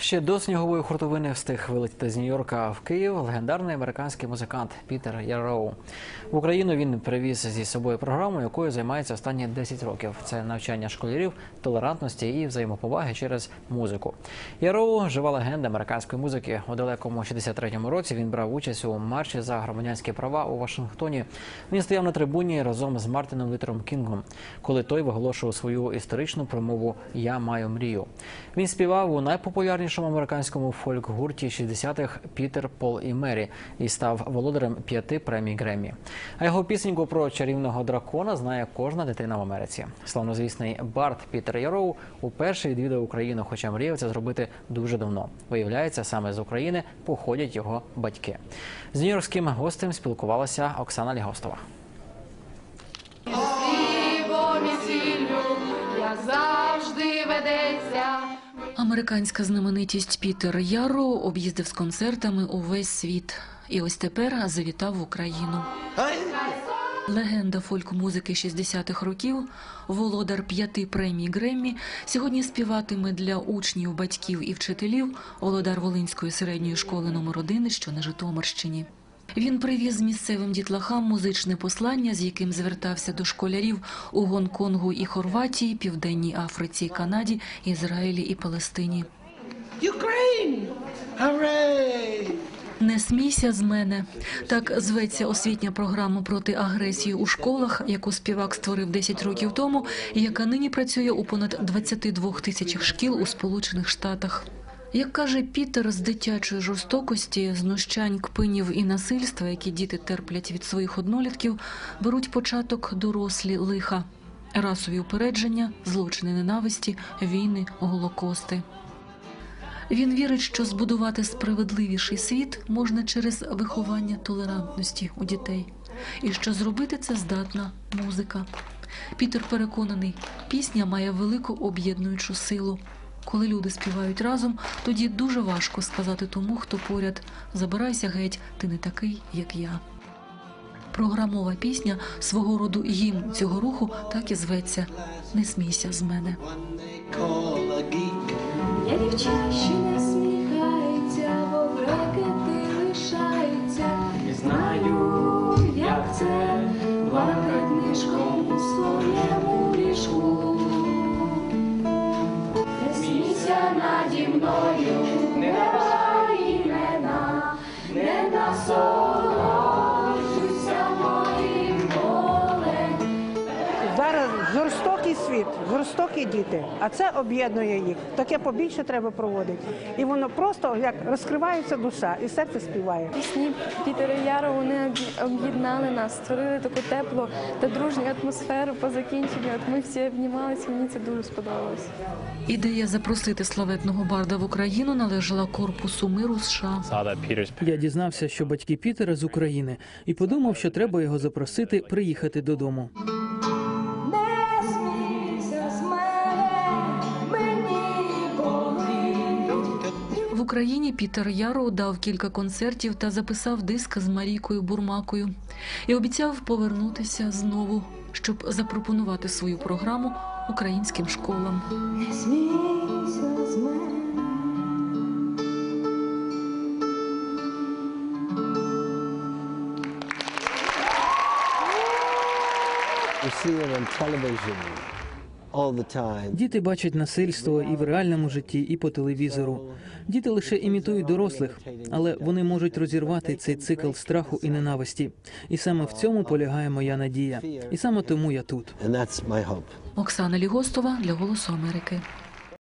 Ще до снігової хуртовини встиг вилетіти з Нью-Йорка в Київ легендарний американський музикант Пітер Яроу. В Україну він привіз зі собою програму, якою займається останні 10 років. Це навчання школярів толерантності і взаємоповаги через музику. Яроу жива легенда американської музики. У далекому 63-му році він брав участь у марші за громадянські права у Вашингтоні. Він стояв на трибуні разом з Мартином Лютером Кінгом, коли той виголошував свою історичну промову Я маю мрію. Він співав у найпопулярнішому американському фольк-гурті 60-х Пітер, Пол і Мері і став володарем п'яти премій Греммі. А його пісеньку про чарівного дракона знає кожна дитина в Америці. Славнозвісний Барт Пітер Яроу уперше відвідав Україну, хоча мріяв це зробити дуже давно. Виявляється, саме з України походять його батьки. З нью-йоркським гостем спілкувалася Оксана Лігостова. Як. Американська знаменитість Пітер Яро об'їздив з концертами увесь світ. І ось тепер завітав в Україну. Легенда фольк-музики 60-х років, володар п'яти премій Греммі, сьогодні співатиме для учнів, батьків і вчителів володар Волинської середньої школи номер 1 що на Житомирщині. Він привіз місцевим дітлахам музичне послання, з яким звертався до школярів у Гонконгу і Хорватії, Південній Африці, Канаді, Ізраїлі і Палестині. Не смійся з мене. Так зветься освітня програма проти агресії у школах, яку співак створив 10 років тому, і яка нині працює у понад 22 тисячах шкіл у Сполучених Штатах. Як каже Пітер, з дитячої жорстокості, знущань, кпинів і насильства, які діти терплять від своїх однолітків, беруть початок дорослі лиха, расові упередження, злочини ненависті, війни, голокости. Він вірить, що збудувати справедливіший світ можна через виховання толерантності у дітей, і що зробити це здатна музика. Пітер переконаний, пісня має велику об'єднуючу силу. Коли люди співають разом, тоді дуже важко сказати тому, хто поряд забирайся геть, ти не такий, як я. Програмова пісня свого роду гімн цього руху так і зветься Не смійся з мене. Я дівчина, Зараз жорстокий світ, жорстокі діти, а це об'єднує їх. Таке побільше треба проводити. І воно просто як розкривається душа, і серце співає. Пісні Пітера Яру вони об'єднали нас, створили таку теплу та дружню атмосферу по закінченню. От ми всі обнімалися, мені це дуже сподобалось. Ідея запросити славетного барда в Україну належала корпусу миру США. Я дізнався, що батьки Пітера з України, і подумав, що треба його запросити приїхати додому. Україні Пітер Яро дав кілька концертів та записав диск з Марійкою Бурмакою і обіцяв повернутися знову, щоб запропонувати свою програму українським школам. Не смійся з мене. See it on television. Діти бачать насильство і в реальному житті, і по телевізору. Діти лише імітують дорослих, але вони можуть розірвати цей цикл страху і ненависті. І саме в цьому полягає моя надія. І саме тому я тут. Оксана Лігостова для Голосу Америки.